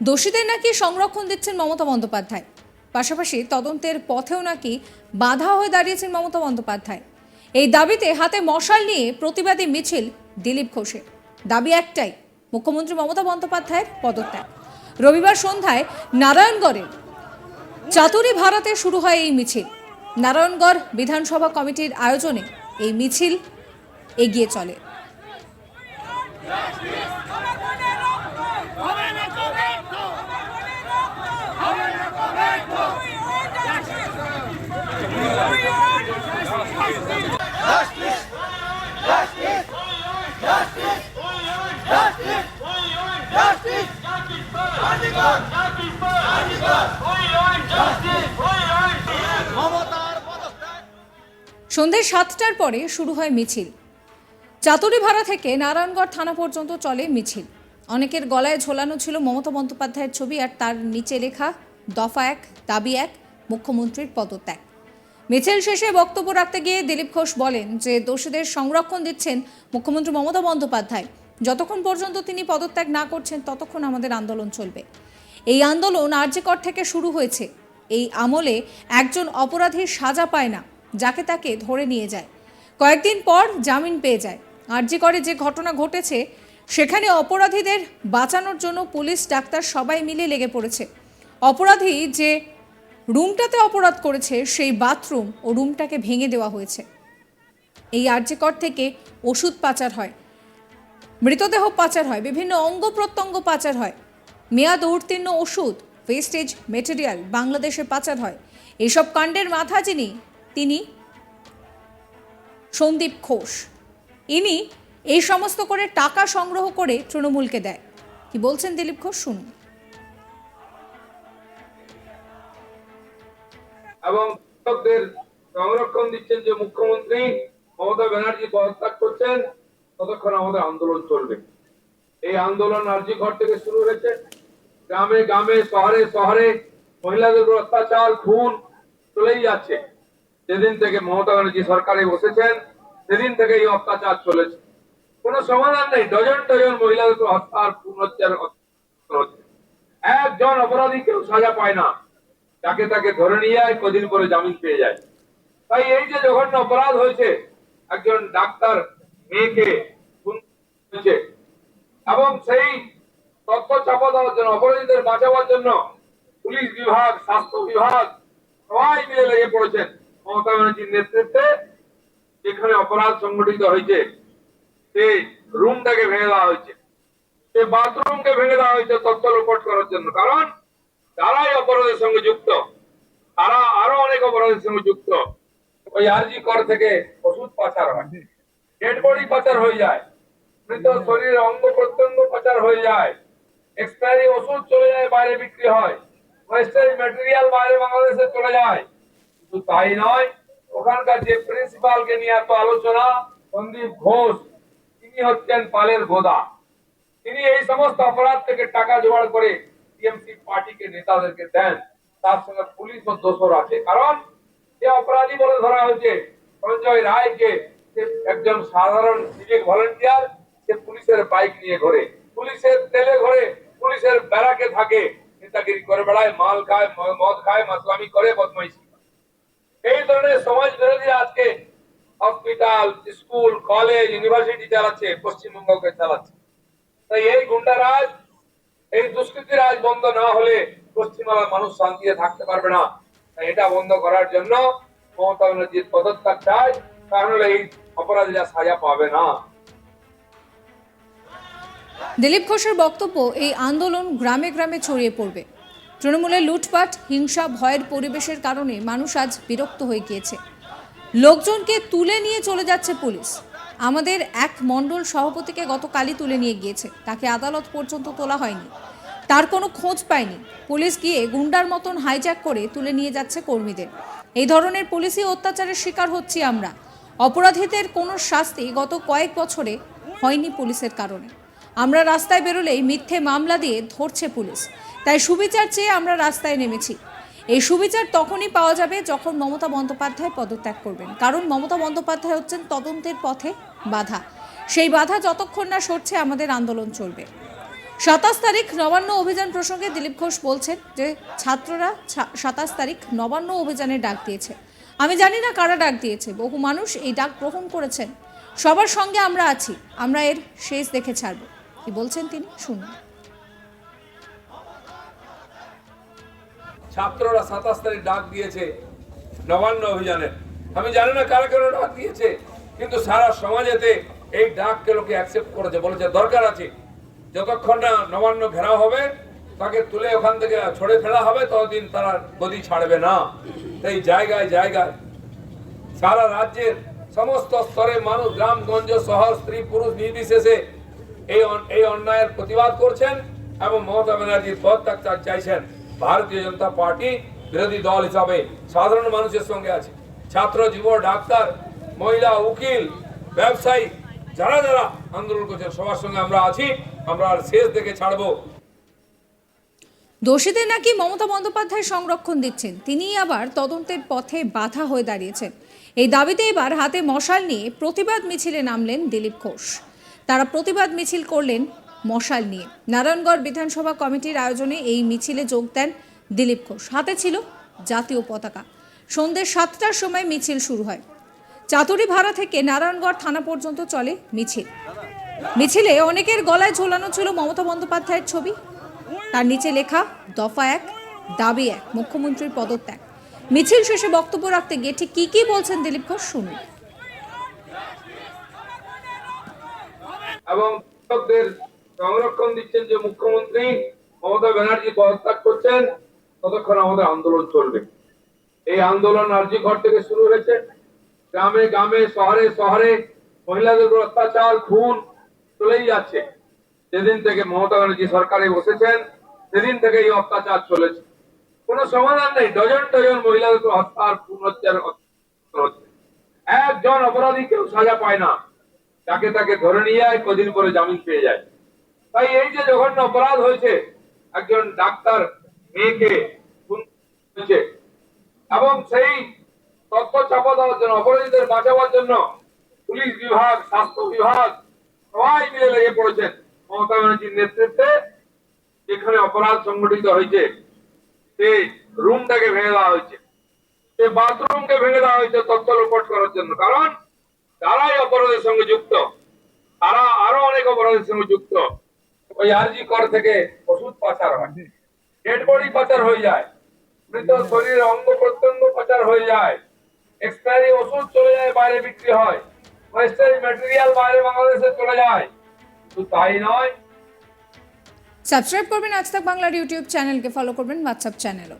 দোষীদের নাকি সংরক্ষণ দিচ্ছেন মমতা বন্দ্যোপাধ্যায়? পাশাপাশি তদন্তের পথেও নাকি বাধা হয়ে দাঁড়িয়েছেন মমতা বন্দ্যোপাধ্যায়। এই দাবিতে হাতে মশাল নিয়ে প্রতিবাদী মিছিল দিলীপ ঘোষের। দাবি একটাই, মুখ্যমন্ত্রী মমতা বন্দ্যোপাধ্যায়ের পদত্যাগ। রবিবার সন্ধ্যায় নারায়ণগড়ের চাতুরি ভাড়াতে শুরু হয় এই মিছিল। নারায়ণগড় বিধানসভা কমিটির আয়োজনে এই মিছিল এগিয়ে চলে। সন্ধে সাতটার পরে শুরু হয় মিছিল। চাতুরিভাড়া থেকে নারায়ণগড় থানা পর্যন্ত চলে মিছিল। অনেকের গলায় ঝোলানো ছিল মমতা বন্দ্যোপাধ্যায়ের ছবি আর তার নিচে লেখা, দফা এক, দাবি এক, মুখ্যমন্ত্রীর পদত্যাগ। মিছিল শেষে বক্তব্য রাখতে গিয়ে দিলীপ ঘোষ বলেন যে, দোষীদের সংরক্ষণ দিচ্ছেন মুখ্যমন্ত্রী মমতা বন্দ্যোপাধ্যায়। যতক্ষণ পর্যন্ত তিনি পদত্যাগ না করছেন, ততক্ষণ আমাদের আন্দোলন চলবে। এই আন্দোলন আর্যিকর থেকে শুরু হয়েছে, এই আমলে একজন অপরাধীর সাজা পায় না, যাকে তাকে ধরে নিয়ে যায়। কয়েকদিন পর জামিন পেয়ে যায়। আরজি করে যে ঘটনা ঘটেছে, সেখানে অপরাধীদের বাঁচানোর জন্য পুলিশ, ডাক্তার সবাই মিলে লেগে পড়েছে। অপরাধী যে রুমটাতে অপরাধ করেছে, সেই বাথরুম ও রুমটাকে ভেঙে দেওয়া হয়েছে। এই আর্যিকর থেকে ওষুধ পাচার হয়, মৃতদেহ পাচার হয়, বিভিন্ন অঙ্গ প্রত্যঙ্গ পাচার হয়। মেয়াদ উত্তীর্ণ ওষুধ ওয়েস্টেজ মেটেরিয়াল বাংলাদেশে পাচার হয়। এসব কাণ্ডের মাথা যিনি, তিনি সন্দীপ ঘোষ। ইনি এই সমস্ত করে টাকা সংগ্রহ করে তৃণমূলকে দেয়। কি বলছেন দিলীপ ঘোষ, শুনুন। এবং কৃষকদের সংরক্ষণ দিচ্ছেন যে মুখ্যমন্ত্রী মমতা ব্যানার্জি পদত্যাগ করছেন, ততক্ষণ আমাদের আন্দোলন চলবে। এই আন্দোলন আর্জি ঘর থেকে শুরু হয়েছে। গ্রামে গ্রামে, শহরে শহরে মহিলাদের উপর অত্যাচার, খুন চলেই যাচ্ছে। যেদিন থেকে মমতা ব্যানার্জি সরকারে বসেছেন, সেদিন থেকে এই অত্যাচার চলেছে। কোনো সমাধান নেই। ডজন ডজন মহিলাদের উপর হত্যার খুন হচ্ছে একজন অপরাধী কেউ সাজা পায় না। তাকে তাকে ধরে নিয়ে যায়, কদিন পরে জামিন পেয়ে যায়। তাই এই যে জঘন্য অপরাধ হয়েছে, একজন ডাক্তার মেয়েকে এবং সেই তথ্য চাপা দেওয়ার জন্য, অপরাধীদের বাঁচাবার জন্য পুলিশ বিভাগ, স্বাস্থ্য বিভাগ সবাই মিলে লেগে পড়েছেন। মমতা ব্যানার্জির নেতৃত্বে যেখানে অপরাধ সংগঠিত হয়েছে, সেই রুমটাকে ভেঙে দেওয়া হয়েছে। সেই বাথরুমকে ভেঙে দেওয়া হয়েছে তথ্য রিপোর্ট করার জন্য। কারণ তারাই অপরাধের সঙ্গে যুক্ত, তারা আরও অনেক অপরাধের সঙ্গে যুক্ত। ওই আরজি কর থেকে ওষুধ পাচার হয়। ডেড বডি পাচার হয়ে যায়। মৃত শরীরের অঙ্গ প্রত্যঙ্গ পাচার হয়ে যায়। এক্সপায়ারি ওষুধ চলে যায়, বাইরে বিক্রি হয়। ওয়েস্টার্ন ম্যাটেরিয়াল বাইরে বাংলাদেশে চলে যায়। শুধু তাই নয়, ওখানকার যে প্রিন্সিপালকে নিয়ে এত আলোচনা, সন্দীপ ঘোষ, তিনি হচ্ছেন পালের গোদা। তিনি এই সমস্ত অপরাধ থেকে টাকা জোগাড় করে টিএমসি পার্টিকে নেতাদেরকে দেন। তার সঙ্গে পুলিশ ও দোষর আছে। কারণ যে অপরাধী বলে ধরা হয়েছে। সঞ্জয় রায়কে একজন সাধারণ সিভিক ভলেন্টিয়ার সে পুলিশের বাইক নিয়ে ঘোরে। পুলিশের তেলে ঘোরে। পুলিশের ব্যারাকে থাকে, নেতাগিরি করে বেড়ায়, মাল খায় মদ খায়, মাতলামি করে, বদমাইশি এই ধরনের সমাজ বিরোধী আজকে হসপিটাল, স্কুল, কলেজ, ইউনিভার্সিটি চালাচ্ছে, পশ্চিমবঙ্গকে চালাচ্ছে। তাই এই গুন্ডারাজ এই দুষ্কৃতি রাজ বন্ধ না হলে পশ্চিমবাংলার মানুষ শান্তিতে থাকতে পারবে না। তাই এটা বন্ধ করার জন্য মমতা ব্যানার্জির পদত্যাগ চাই। কারণ এই অপরাধীরা সাজা পাবে না। দিলীপ ঘোষের বক্তব্য, এই আন্দোলন গ্রামে গ্রামে ছড়িয়ে পড়বে। তৃণমূলের লুটপাট, হিংসা, ভয়ের পরিবেশের কারণে মানুষ আজ বিরক্ত হয়ে গিয়েছে। লোকজনকে তুলে নিয়ে চলে যাচ্ছে পুলিশ। আমাদের এক মণ্ডল সভাপতিকে গতকালই তুলে নিয়ে গিয়েছে। তাকে আদালত পর্যন্ত তোলা হয়নি। তার কোনো খোঁজ পায়নি। পুলিশ গিয়ে গুন্ডার মতন হাইজ্যাক করে তুলে নিয়ে যাচ্ছে কর্মীদের। এই ধরনের পুলিশি অত্যাচারের শিকার হচ্ছি আমরা। অপরাধীদের কোনো শাস্তি গত কয়েক বছরে হয়নি পুলিশের কারণে। আমরা রাস্তায় বেরোলেই মিথ্যে মামলা দিয়ে ধরছে পুলিশ। তাই সুবিচার চেয়ে আমরা রাস্তায় নেমেছি। এই সুবিচার তখনই পাওয়া যাবে যখন মমতা বন্দ্যোপাধ্যায় পদত্যাগ করবেন। কারণ মমতা বন্দ্যোপাধ্যায় হচ্ছেন তদন্তের পথে বাধা। সেই বাধা যতক্ষণ না সরছে আমাদের আন্দোলন চলবে। সাতাশ তারিখ নবান্ন অভিযান প্রসঙ্গে দিলীপ ঘোষ বলছেন যে, ছাত্ররা সাতাশ তারিখ নবান্ন অভিযানের ডাক দিয়েছে। আমি জানি না কারা ডাক দিয়েছে। বহু মানুষ এই ডাক গ্রহণ করেছেন। সবার সঙ্গে আমরা আছি। আমরা এর শেষ দেখে ছাড়ব। কি বলছেন তিনি? শুনুন। ছাত্ররা সাতাশ তারিখ ডাক দিয়েছে, নবান্ন অভিযানের আমি জানি না কারা কেন ডাক দিয়েছে, কিন্তু সারা সমাজেতে এই ডাককে লোকে অ্যাকসেপ্ট করেছে, বলেছে, দরকার আছে। যতক্ষণ না নবান্ন ঘেরাও হবে, তাকে তুলে ওখান থেকে ছড়ে ফেলা হবে, ততদিন তারা গদি ছাড়বে না। এই জায়গায় জায়গায় সারা রাজ্যের সমস্ত স্তরে মানুষ গ্রামগঞ্জ শহর, স্ত্রী, পুরুষ, নির্বিশেষে এই এই অন্যায়ের প্রতিবাদ করছেন এবং মমতা ব্যানার্জির পদত্যাগ চা- চাইছেন। ভারতীয় জনতা পার্টি বিরোধী দল হিসাবে সাধারণ মানুষের সঙ্গে আছে। ছাত্র যুব, ডাক্তার, মহিলা, উকিল, ব্যবসায়ী, যারা যারা আন্দোলন করছেন, সবার সঙ্গে আমরা আছি। আমরা আর শেষ দেখে ছাড়বো। দোষীদের নাকি মমতা বন্দ্যোপাধ্যায় সংরক্ষণ দিচ্ছেন, তিনি আবার তদন্তের পথে বাধা হয়ে দাঁড়িয়েছেন। এই দাবিতে এবার হাতে মশাল নিয়ে প্রতিবাদ মিছিলে নামলেন দিলীপ ঘোষ। তারা প্রতিবাদ মিছিল করলেন মশাল নিয়ে। নারায়ণগড় বিধানসভা কমিটির আয়োজনে এই মিছিলে যোগ দেন দিলীপ ঘোষ। হাতে ছিল জাতীয় পতাকা। সন্ধ্যে সাতটার সময় মিছিল শুরু হয়। চাতুরি ভাড়া থেকে নারায়ণগড় থানা পর্যন্ত চলে মিছিল। মিছিলে অনেকের গলায় ঝোলানো ছিল মমতা বন্দ্যোপাধ্যায়ের ছবি। তার নিচে লেখা, দফা এক, দাবি এক, মুখ্যমন্ত্রীর পদত্যাগ। মিছিল শেষে বক্তব্য রাখতে গিয়ে ঠিক কি কি বলছেন দিলীপ ঘোষ শুনুন। এবং কৃষকদের সংরক্ষণ দিচ্ছেন যে মুখ্যমন্ত্রী মমতা ব্যানার্জি পদত্যাগ করছেন, ততক্ষণ আমাদের আন্দোলন চলবে। এই আন্দোলন আর্জি ঘর থেকে শুরু হয়েছে। গ্রামে গ্রামে, শহরে শহরে মহিলাদের উপর অত্যাচার, খুন চলেই যাচ্ছে। যেদিন থেকে মমতা ব্যানার্জি সরকারে বসেছেন, সেদিন থেকে এই অত্যাচার চলেছে। কোনো সমাধান নেই। ডজন ডজন মহিলাদের উপর হত্যা আর খুন হচ্ছে। একজন অপরাধী কেউ সাজা পায় না। তাকে তাকে ধরে নিয়ে যায় কদিন পরে জামিন পেয়ে যায়। তাই এই যে জঘন্য অপরাধ হয়েছে, একজন ডাক্তার মেয়েকে হয়েছে এবং সেই তথ্য চাপা দেওয়ার জন্য, অপরাধীদের বাঁচাবার জন্য পুলিশ বিভাগ, স্বাস্থ্য বিভাগ সবাই মিলে লেগে পড়েছেন। মমতা ব্যানার্জির নেতৃত্বে যেখানে অপরাধ সংগঠিত হয়েছে সেই রুমটাকে ভেঙে দেওয়া হয়েছে। সেই বাথরুমকে ভেঙে দেওয়া হয়েছে তথ্য লোপট করার জন্য। কারণ তারাই অপরাধের সঙ্গে যুক্ত। তারা আরও অনেক অপরাধের সঙ্গে যুক্ত। ওই আরজি কর থেকে ওষুধ পাচার হয়। ডেড বডি পাচার হয়ে যায়। মৃত শরীরের অঙ্গ প্রত্যঙ্গ পাচার হয়ে যায়। এক্সপায়ারি ওষুধ চলে যায়, বাইরে বিক্রি হয়। ওয়েস্টার্ন ম্যাটেরিয়াল বাইরে বাংলাদেশে চলে যায়। শুধু তাই নয়, সাবস্ক্রাইব করবেন আজ তাক বাংলার ইউটিউব চ্যানেলকে, ফলো করবেন হোয়াটসঅ্যাপ চ্যানেলও।